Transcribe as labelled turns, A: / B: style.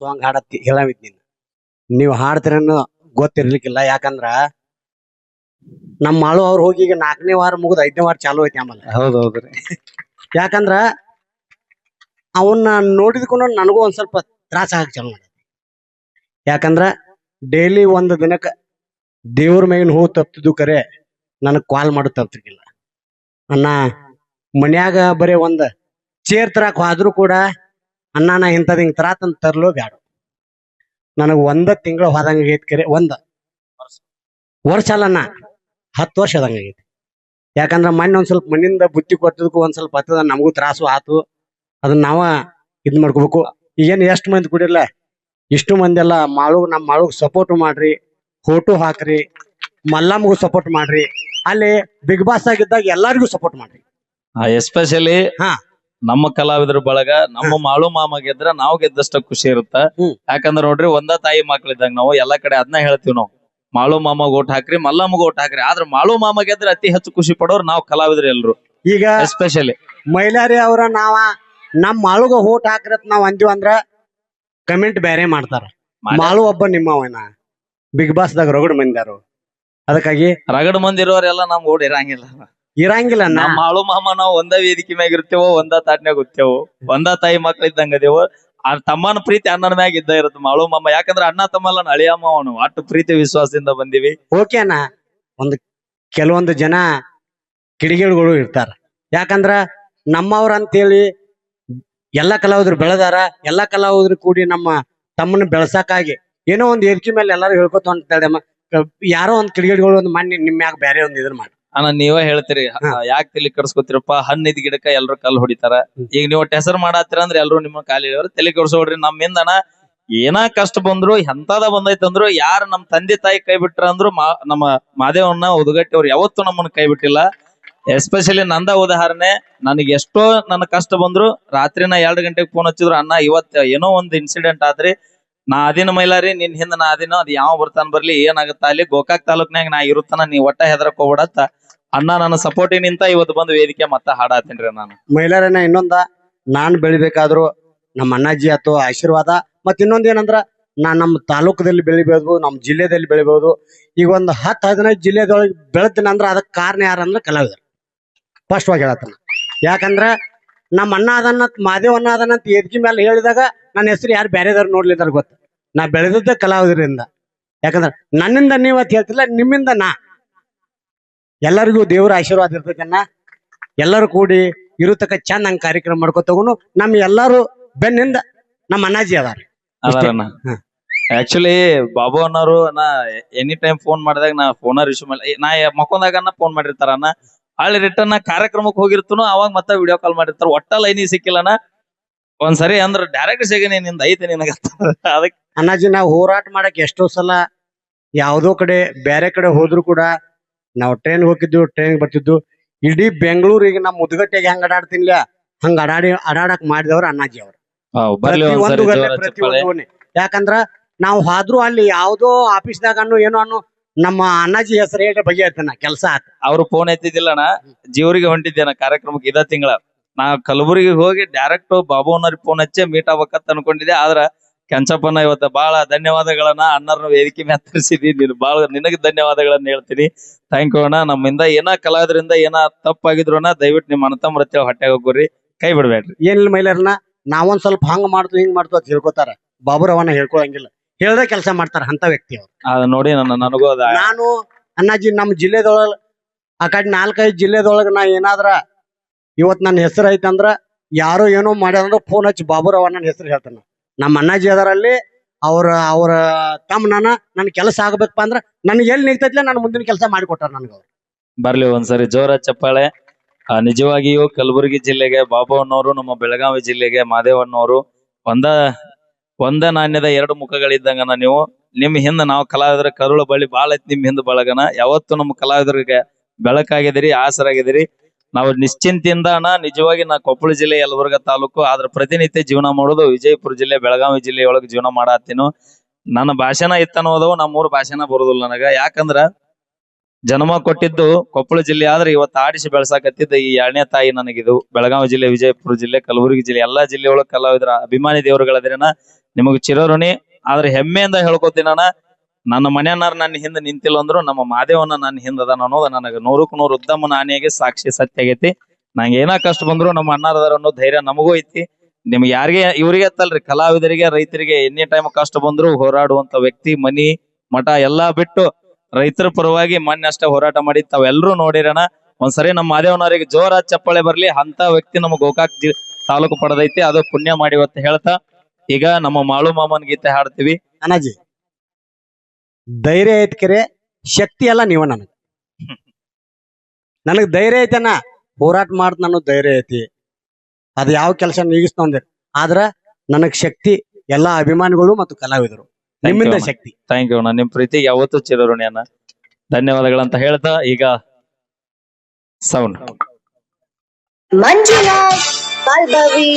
A: Song ಹಾಡತ್ತಿ ಹೇಳಾವಿದ್ ನೀನು. ನೀವು ಹಾಡ್ತಿರನ್ನು ಗೊತ್ತಿರ್ಲಿಕ್ಕಿಲ್ಲ ಯಾಕಂದ್ರ ನಮ್ಮ ಮಾಳು ಅವ್ರು ಹೋಗಿ ಈಗ ನಾಲ್ಕನೇ ವಾರ ಮುಗಿದ ಐದನೇ ವಾರ ಚಾಲು ಐತಿ ಆಮೇಲೆ.
B: ಹೌದೌದ್ರಿ.
A: ಯಾಕಂದ್ರ ಅವನ್ನ ನೋಡಿದ್ಕೊಂಡು ನನಗೂ ಒಂದ್ ಸ್ವಲ್ಪ ತ್ರಾಸ ಆಗಕ್ ಚಾಲು ಮಾಡಿ ಯಾಕಂದ್ರ ಡೈಲಿ ಒಂದು ದಿನಕ್ಕ ದೇವ್ರ ಮೇಗಿನ ಹೂ ತಪ್ತಿದ್ದು ಕರೆ ನನಗ್ ಕಾಲ್ ಮಾಡು ತಪ್ತಿರ್ಲಿಲ್ಲ. ಅಣ್ಣ ಮನ್ಯಾಗ ಬರೇ ಒಂದ್ ಚೇರ್ ತರಕ್ ಹೋದ್ರು ಕೂಡ ಅಣ್ಣ ನಾ ಇಂಥದ್ ಹಿಂಗ್ ತರಾತಂತ ತರ್ಲೋ ಬ್ಯಾಡ. ನನಗ್ ಒಂದ ತಿಂಗಳು ಹೋದಂಗ ಆಗೈತಿ ಕರೆ ಒಂದ. ವರ್ಷ ಅಲ್ಲಣ್ಣ ಹತ್ತು ವರ್ಷ ಆದಂಗ ಆಗೈತಿ. ಯಾಕಂದ್ರ ಮೊನ್ನೆ ಒಂದ್ ಸ್ವಲ್ಪ ಮಣ್ಣಿಂದ ಬುತ್ತಿ ಕೊಟ್ಟದಕ್ಕೂ ಒಂದ್ ಸ್ವಲ್ಪ ಹತ್ತದ ನಮಗೂ ತ್ರಾಸು ಆತು. ಅದನ್ನ ನಾವ ಇದ್ ಮಾಡ್ಕೋಬೇಕು. ಏನ್ ಎಷ್ಟ್ ಮಂದಿ ಕುಡಿಯಲ್ಲ ಇಷ್ಟು ಮಂದಿ ಎಲ್ಲ ಮಾಳು ನಮ್ ಮಾಳುಗ್ ಸಪೋರ್ಟ್ ಮಾಡ್ರಿ ಫೋಟೋ ಹಾಕ್ರಿ ಮಲ್ಲಮ್ಮಗೂ ಸಪೋರ್ಟ್ ಮಾಡ್ರಿ. ಅಲ್ಲಿ ಬಿಗ್ ಬಾಸ್ ಆಗಿದ್ದಾಗ ಎಲ್ಲಾರಿಗೂ ಸಪೋರ್ಟ್ ಮಾಡ್ರಿ.
B: ಎಸ್ಪೆಷಲಿ
A: ಹಾ.
B: ನಮ್ಮ ಕಲಾವಿದ್ರ ಬಳಗ ನಮ್ಮ ಮಾಳು ಮಾಮ ಗೆದ್ರ ನಾವು ಗೆದ್ದಷ್ಟ ಖುಷಿ ಇರುತ್ತ. ಯಾಕಂದ್ರ ನೋಡ್ರಿ ಒಂದ ತಾಯಿ ಮಕ್ಳಿದ್ದಂಗ ನಾವು ಎಲ್ಲಾ ಕಡೆ ಅದನ್ನ ಹೇಳ್ತೀವಿ ನಾವು. ಮಾಳು ಮಾಮಗ್ ಓಟ್ ಹಾಕ್ರಿ ಮಲ್ಲಮ್ಮಗ್ ಓಟ್ ಹಾಕ್ರಿ ಆದ್ರ ಮಾಳು ಮಾಮ ಗೆದ್ರ ಅತಿ ಹೆಚ್ಚು ಖುಷಿ ಪಡೋರು ನಾವು ಕಲಾವಿದ್ರ ಎಲ್ರು.
A: ಈಗ
B: ಎಸ್ಪೆಷಲಿ
A: ಮೈಲಾರಿ ಅವರ ನಾವ ನಮ್ ಮಾಳುಗ ಓಟ್ ಹಾಕ್ರತ್ ನಾವ್ ಅಂದಿವ್ ಅಂದ್ರ ಕಮೆಂಟ್ ಬೇರೆ ಮಾಡ್ತಾರ. ಮಾಳು ಒಬ್ಬ ನಿಮ್ಮವನ ಬಿಗ್ ಬಾಸ್ ದಾಗ ರಗಡ್ ಮಂದ್ಯಾರು. ಅದಕ್ಕಾಗಿ
B: ರಗಡ್ ಮಂದಿ ಇರೋರೆಲ್ಲ ನಮ್ ಓಡ್ ಇರಂಗಿಲ್ಲ
A: ನಾ
B: ನಮ್ಮ ಮಾಳು ಮಾಮ ನಾವು ಒಂದ ವೇದಿಕೆ ಮ್ಯಾಗ ಇರ್ತೇವೋ ಒಂದ ತಾಟ್ನ್ಯಾಗ ಹೋಗ್ತೇವು. ಒಂದ ತಾಯಿ ಮಕ್ಳ ಇದ್ದಂಗ ಅದೇವು ಆ ತಮ್ಮನ ಪ್ರೀತಿ ಅಣ್ಣನ ಮ್ಯಾಗ ಇದ್ದ ಇರುತ್ತೆ ಮಾಳು ಮಾಮ. ಯಾಕಂದ್ರ ಅಣ್ಣ ತಮ್ಮಲ್ಲ ಅಳಿಯಮ್ಮ ಅವನು. ಅಷ್ಟು ಪ್ರೀತಿ ವಿಶ್ವಾಸದಿಂದ ಬಂದಿವಿ.
A: ಓಕೆನ ಒಂದು ಕೆಲವೊಂದು ಜನ ಕಿಡಿಗೇಡುಗಳು ಇರ್ತಾರ. ಯಾಕಂದ್ರ ನಮ್ಮವ್ರ ಅಂತೇಳಿ ಎಲ್ಲಾ ಕಲಾವಿದ್ರು ಬೆಳೆದಾರ ಎಲ್ಲಾ ಕಲಾವಿದ್ರು ಕೂಡಿ ನಮ್ಮ ತಮ್ಮನ್ನ ಬೆಳಸಾಕಾಗಿ. ಏನೋ ಒಂದ್ ಏರಿಕೆ ಮೇಲೆ ಎಲ್ಲಾರು ಹೇಳ್ಕೊತ ಯಾರೋ ಒಂದ್ ಕಿಡಿಗೇಡುಗಳು ಒಂದು ಮಣ್ಣಿ ನಿಮ್ ಮ್ಯಾಗ ಬೇರೆ ಒಂದ್ ಇದ್ರ ಮಾಡಿ.
B: ಅಣ್ಣ ನೀವ ಹೇಳ್ತೀರಿ. ಯಾಕೆ ತಲೆ ಕರ್ಸ್ಕೊತೀರಪ್ಪ ಹಣ್ಣಿದ್ ಗಿಡಕ್ಕ ಎಲ್ರು ಕಲ್ಲು ಹೊಡಿತಾರ. ಈಗ ನೀವು ಹೆಸರು ಮಾಡಾತೀರ ಅಂದ್ರೆ ಎಲ್ರು ನಿಮ್ಮ ಕಾಲಿ ಹಿಡಿಯೋರು ತಲೆ ಕರ್ಸೋಡ್ರಿ ನಮ್ಮಿಂದ ಅಣ್ಣ ಏನ ಕಷ್ಟ ಬಂದ್ರು ಎಂತದ ಬಂದೈತಂದ್ರು ಯಾರು ನಮ್ ತಂದೆ ತಾಯಿ ಕೈ ಬಿಟ್ರ ಅಂದ್ರು ನಮ್ಮ ಮಾದೇವನ್ನ ಉದಗಟ್ಟಿ ಅವ್ರು ಯಾವತ್ತೂ ನಮ್ಮನ್ನ ಕೈ ಬಿಟ್ಟಿಲ್ಲ. ಎಸ್ಪೆಷಲಿ ನಂದ ಉದಾಹರಣೆ ನನಗೆ ಎಷ್ಟೋ ನನ್ನ ಕಷ್ಟ ಬಂದ್ರು ರಾತ್ರಿನ ಎರಡು ಗಂಟೆಗೆ ಫೋನ್ ಹಚ್ಚಿದ್ರು ಅಣ್ಣ ಇವತ್ ಏನೋ ಒಂದ್ ಇನ್ಸಿಡೆಂಟ್ ಆದ್ರಿ. ನಾ ಅದಿನ ಮೈಲಾರಿ ನಿನ್ ಹಿಂದ ನಾ ಅದಿನ ಅದ್ ಯಾವ ಬರ್ತಾನ ಬರ್ಲಿ ಏನಾಗತ್ತ ಅಲ್ಲಿ ಗೋಕಾಕ್ ತಾಲೂಕ್ನಾಗ ನಾ ಇರುತ್ತಾನ ನೀ ಒಟ್ಟ ಹೆದರಕ್ ಹೋಗ್ಬಿಡತ್ತ. ಅಣ್ಣ, ನನ್ನ ಸಪೋರ್ಟಿಗೆ ನಿಂತ ಇವತ್ತು ಬಂದು ವೇದಿಕೆ ಮತ್ತ ಹಾಡಾತೀನ್ರಿ ನಾನು
A: ಮಹಿಳೆಯರನ್ನ ಇನ್ನೊಂದ, ನಾನ್ ಬೆಳಿಬೇಕಾದ್ರು ನಮ್ಮ ಅಣ್ಣಾಜಿ ಆತು ಆಶೀರ್ವಾದ. ಮತ್ತೆ ಇನ್ನೊಂದ್ ಏನಂದ್ರ, ನಾ ನಮ್ಮ ತಾಲೂಕದಲ್ಲಿ ಬೆಳಿಬಹುದು ನಮ್ಮ ಜಿಲ್ಲೆದಲ್ಲಿ ಬೆಳಿಬಹುದು ಈಗ ಒಂದು ಹತ್ತು ಹದಿನೈದು ಜಿಲ್ಲೆದೊಳಗೆ ಬೆಳೆದಿನ ಅಂದ್ರೆ ಅದಕ್ಕೆ ಕಾರಣ ಯಾರಂದ್ರೆ ಕಲಾವಿದರು. ಸ್ಪಷ್ಟವಾಗಿ ಹೇಳತ್ತಾನ. ಯಾಕಂದ್ರೆ ನಮ್ಮ ಅಣ್ಣ ಅದನ್ನ, ಮಾದೇವ್ ಅಣ್ಣ ಅದನ್ನ ಅಂತ ಎದ್ಗಿ ಮೇಲೆ ಹೇಳಿದಾಗ ನನ್ನ ಹೆಸರು ಯಾರು ಬೇರೆದವ್ರು ನೋಡ್ಲಿದ್ದಾರೆ ಗೊತ್ತು. ನಾ ಬೆಳೆದದ್ದೇ ಕಲಾವಿದರಿಂದ. ಯಾಕಂದ್ರೆ ನನ್ನಿಂದ ನೀವು ಅಂತ ಹೇಳ್ತಿಲ್ಲ, ನಿಮ್ಮಿಂದ ನಾ. ಎಲ್ಲರಿಗೂ ದೇವರ ಆಶೀರ್ವಾದ ಇರ್ತಕ್ಕನ್ನ ಎಲ್ಲರೂ ಕೂಡಿ ಇರತಕ್ಕ ಚಂದ ಹಂಗ ಕಾರ್ಯಕ್ರಮ ಮಾಡ್ಕೊತ ತಗೊಂಡು ನಮ್ ಎಲ್ಲಾರು ಬೆನ್ನಿಂದ ನಮ್ಮ ಅಣ್ಣಾಜಿ ಅದಾರ.
B: ಅದಾರಣ್ಣ. ಆಕ್ಚುಲಿ ಬಾಬು ಅನ್ನೋರು ನಾ ಎನಿ ಟೈಮ್ ಫೋನ್ ಮಾಡಿದಾಗ ನಾ ಫೋನ ರಿಸೀವ್ ಮಾಡಿ ನಾ ಮಕ್ಕೊಂದಾಗ ಫೋನ್ ಮಾಡಿರ್ತಾರ ಅಣ್ಣ ಅಲ್ಲಿ ರಿಟರ್ನ್ ಕಾರ್ಯಕ್ರಮಕ್ಕೆ ಹೋಗಿರ್ತನು ಅವಾಗ ಮತ್ತೆ ವಿಡಿಯೋ ಕಾಲ್ ಮಾಡಿರ್ತಾರ. ಒಟ್ಟ ಲೈನಿ ಸಿಕ್ಕಿಲ್ಲನ ಒಂದ್ಸರಿ ಅಂದ್ರ ಡೈರೆಕ್ಟ್ ಸಿಗೇನೆ ನಿಂದ ಐತೆ ನಿನಗ ಅದಕ್ಕೆ
A: ಅಣ್ಣಾಜಿ ನಾವು ಹೋರಾಟ ಮಾಡಕ್ ಎಷ್ಟೋ ಸಲ ಯಾವ್ದೋ ಕಡೆ ಬೇರೆ ಕಡೆ ಹೋದ್ರು ಕೂಡ ನಾವು ಟ್ರೈನ್ ಹೋಗಿದ್ದು ಟ್ರೈನ್ ಬರ್ತಿದ್ದು ಇಡೀ ಬೆಂಗಳೂರಿಗೆ ನಮ್ಮ ಮುದ್ಗಟ್ಟೆಗೆ ಹೆಂಗ್ ಅಡಾಡ್ತಿನ್ಲ? ಹಂಗ ಅಡಾಡಿ ಅಡಾಡಕ್ ಮಾಡಿದವ್ರು ಅಣ್ಣಾಜಿ ಅವ್ರು. ಯಾಕಂದ್ರ ನಾವು ಹಾದ್ರು ಅಲ್ಲಿ ಯಾವ್ದೋ ಆಫೀಸ್ದಾಗ ಅನ್ನು ಏನೋ ಅನ್ನು ನಮ್ಮ ಅಣ್ಣಾಜಿ ಹೆಸರು ಹೇಳಿ ಬಗೆಹರ್ತಾನ ಕೆಲಸ ಆತ.
B: ಅವ್ರು ಫೋನ್ ಎತ್ತಿದ್ದಿಲ್ಲಣ್ಣ. ಜೀವರಿಗೆ ಹೊಂಟಿದ್ದೇನ ಕಾರ್ಯಕ್ರಮಕ್ಕೆ ಇದ ತಿಂಗಳ. ನಾ ಕಲಬುರಗಿ ಹೋಗಿ ಡೈರೆಕ್ಟ್ ಬಾಬು ಅವ್ನವ್ರಿಗೆ ಫೋನ್ ಹಚ್ಚಿ ಮೀಟ್ ಆಗ್ಬೇಕಂತ ಅನ್ಕೊಂಡಿದ್ದೆ. ಆದ್ರ ಕೆಂಚಪ್ಪನ ಇವತ್ತ ಬಹಳ ಧನ್ಯವಾದಗಳನ್ನ ಅಣ್ಣರ ವೇದಿಕೆ ಮೇಲೆ ಹತ್ತಿರಿಸಿದಿ ನೀನು ಬಹಳ ನಿನಗೆ ಧನ್ಯವಾದಗಳನ್ನ ಹೇಳ್ತೀನಿ. ಥ್ಯಾಂಕ್ ಯು ಅಣ್ಣ. ನಮ್ಮಿಂದ ಏನ ಕಲಾವಿದ್ರಿಂದ ಏನ ತಪ್ಪಾಗಿದ್ರು ಅಣ್ಣ ದಯವಿಟ್ಟು ನಿಮ್ಮ ಅಣ್ಣತಮ್ಮರ ಹತ್ರ ಹೊಟ್ಟೆ ಹೋಗ್ರಿ. ಕೈ ಬಿಡ್ಬೇಡ್ರಿ.
A: ಏನಿಲ್ಲ ಮೈಲಾರನ ನಾವೊಂದ್ ಸ್ವಲ್ಪ ಹಂಗ ಮಾಡ್ತು ಹಿಂಗ್ ಮಾಡ್ತು ಅಂತ ಹೇಳ್ಕೊತಾರ. ಬಾಬುರವನ್ನ ಹೇಳ್ಕೊಳಂಗಿಲ್ಲ. ಹೇಳ್ದೆ ಕೆಲಸ ಮಾಡ್ತಾರ ಅಂತ ವ್ಯಕ್ತಿ ಅವ್ರು.
B: ಅದ ನೋಡಿ ನನ್ನ ನನಗೂ ಅದ.
A: ನಾನು ಅಣ್ಣಾಜಿ ನಮ್ಮ ಜಿಲ್ಲೆದೊಳಗ ಆ ಕಡೆ ನಾಲ್ಕೈದು ಜಿಲ್ಲೆದೊಳಗ ನಾ ಏನಾದ್ರ ಇವತ್ ನನ್ನ ಹೆಸರು ಐತಂದ್ರ ಯಾರೋ ಏನೋ ಮಾಡ್ಯಾರ ಫೋನ್ ಹಚ್ಚಿ ಬಾಬುರಾವ್ ಅಣ್ಣನ ಹೆಸರು ಹೇಳ್ತಾನ. ನಮ್ಮ ಅಣ್ಣಾಜಿ ಅದರಲ್ಲಿ, ಅವ್ರ ಅವ್ರ ತಮ್ಮನ ನನ್ ಕೆಲಸ ಆಗ್ಬೇಕಪ್ಪ ಅಂದ್ರ ನನ್ಗೆ ಎಲ್ಲಿ ನಿಂತೈತಿಲ್ಲ ನಾನು ಮುಂದಿನ ಕೆಲಸ ಮಾಡಿಕೊಟ್ಟಾರ ನನ್ಗ ಅವ್ರು.
B: ಬರ್ಲಿ ಒಂದ್ಸರಿ ಜೋರ ಚಪ್ಪಾಳೆ. ನಿಜವಾಗಿಯೂ ಕಲಬುರಗಿ ಜಿಲ್ಲೆಗೆ ಬಾಬು ಅನ್ನೋರು ನಮ್ಮ ಬೆಳಗಾವಿ ಜಿಲ್ಲೆಗೆ ಮಾದೇವಣ್ಣವರು ಒಂದ ಒಂದ ನಾಣ್ಯದ ಎರಡು ಮುಖಗಳಿದ್ದಂಗನ ನೀವು. ನಿಮ್ ಹಿಂದ ನಾವು ಕಲಾವಿದರ ಕರುಳ ಬಳಿ ಬಾಳ ಐತಿ ನಿಮ್ ಹಿಂದ ಬಳಗನ. ಯಾವತ್ತು ನಮ್ಮ ಕಲಾವಿದರಿಗೆ ಬೆಳಕಾಗಿದಿರಿ ಆಸರಾಗಿದಿರಿ ನಾವು ನಿಶ್ಚಿಂತೆಯಿಂದ ಅಣ್ಣ ನಿಜವಾಗಿ ನಾ ಕೊಪ್ಪಳ ಜಿಲ್ಲೆ ಯಲಬುರ್ಗ ತಾಲೂಕು, ಆದ್ರ ಪ್ರತಿನಿತ್ಯ ಜೀವನ ಮಾಡೋದು ವಿಜಯಪುರ ಜಿಲ್ಲೆ, ಬೆಳಗಾವಿ ಜಿಲ್ಲೆಯೊಳಗೆ ಜೀವನ ಮಾಡತ್ತೀನು. ನನ್ನ ಭಾಷೆನ ಇತ್ತನ್ನೋದವು ನಮ್ಮೂರ್ ಭಾಷೆನ ಬರುದಿಲ್ಲ ನನಗ. ಯಾಕಂದ್ರ ಜನ್ಮ ಕೊಟ್ಟಿದ್ದು ಕೊಪ್ಪಳ ಜಿಲ್ಲೆ, ಆದ್ರೆ ಇವತ್ತು ಆಡಿಸಿ ಬೆಳ್ಸಾಕತ್ತಿದ್ದ ಈ ಎರಡನೇ ತಾಯಿ ನನಗಿದು. ಬೆಳಗಾವಿ ಜಿಲ್ಲೆ, ವಿಜಯಪುರ ಜಿಲ್ಲೆ, ಕಲಬುರಗಿ ಜಿಲ್ಲೆ, ಎಲ್ಲಾ ಜಿಲ್ಲೆ ಒಳಗ ಕಲಾವಿದರ ಅಭಿಮಾನಿ ದೇವರುಗಳದ್ರೇನ. ನಿಮಗ್ ಚಿರಋಣಿ, ಆದ್ರೆ ಹೆಮ್ಮೆಯಿಂದ ಹೇಳ್ಕೊತೀನಿ ಅಣ್ಣ ನನ್ನ ಮನೆಯನ್ನಾರ ನನ್ನ ಹಿಂದೆ ನಿಂತಿಲ್ಲ ಅಂದ್ರು ನಮ್ಮ ಮಾದೇವನ ನನ್ನ ಹಿಂದೆ ಅದಾನ ಅನ್ನೋದು ನನಗೆ ನೂರಕ್ಕೆ ನೂರು ಉತ್ತಮ ನಾನಿಯಾಗಿ ಸಾಕ್ಷಿ ಸತ್ಯ ಆಗೈತಿ. ನಂಗೆ ಏನ ಕಷ್ಟ ಬಂದ್ರು ನಮ್ಮ ಅಣ್ಣಾರದಾರ ಅನ್ನೋ ಧೈರ್ಯ ನಮಗೂ ಐತಿ. ನಿಮ್ಗೆ ಯಾರಿಗೆ ಇವ್ರಿಗೆ ಅತ್ತಲ್ರಿ, ಕಲಾವಿದರಿಗೆ, ರೈತರಿಗೆ ಎನಿ ಟೈಮ್ ಕಷ್ಟ ಬಂದ್ರು ಹೋರಾಡುವಂತ ವ್ಯಕ್ತಿ, ಮನಿ, ಮಠ ಎಲ್ಲಾ ಬಿಟ್ಟು ರೈತರ ಪರವಾಗಿ ಮೊನ್ನೆ ಅಷ್ಟೇ ಹೋರಾಟ ಮಾಡಿ ತಾವೆಲ್ಲರೂ ನೋಡಿರೋಣ. ಒಂದ್ಸರಿ ನಮ್ಮ ಮಾದೇವನವರಿಗೆ ಜೋರ ಚಪ್ಪಾಳೆ ಬರ್ಲಿ ಅಂತ ವ್ಯಕ್ತಿ ನಮ್ಮ ಗೋಕಾಕ್ ತಾಲೂಕು ಪಡೆದೈತಿ, ಅದು ಪುಣ್ಯ ಮಾಡಿ ಇವತ್ತು ಹೇಳ್ತಾ. ಈಗ ನಮ್ಮ ಮಾಳು ಮಾಮನ್ ಗೀತೆ ಹಾಡ್ತೀವಿ.
A: ಅನಾಜಿ ಧೈರ್ಯ ಐತ್ ಕೆರೆ ಶಕ್ತಿ ಎಲ್ಲ ನೀವ ನನಗ. ನನಗ್ ಧೈರ್ಯ ಐತನ ಹೋರಾಟ ಮಾಡ್ತ ನಾನು ಧೈರ್ಯ ಐತಿ. ಅದ್ ಯಾವ ಕೆಲಸ ನೀಗಿಸ್ತಂದೆ ಆದ್ರ ನನಗ್ ಶಕ್ತಿ ಎಲ್ಲಾ ಅಭಿಮಾನಿಗಳು ಮತ್ತು ಕಲಾವಿದರು.
B: You
A: ನಿಮ್ಮಿಂದ
B: ಅಣ್ಣ.
A: ಶಕ್ತಿ.
B: ಥ್ಯಾಂಕ್ ಯು ಅಣ್ಣ. ನಿಮ್ ಪ್ರೀತಿ ಯಾವತ್ತೂ ಚಿರಋಣಿ ಅಣ್ಣ. ಧನ್ಯವಾದಗಳಂತ ಹೇಳ್ತಾ ಈಗ ಸೌಂಡ್.
C: ಮಂಜುನಾಥ್ ಬಾಲ್ಭವಿ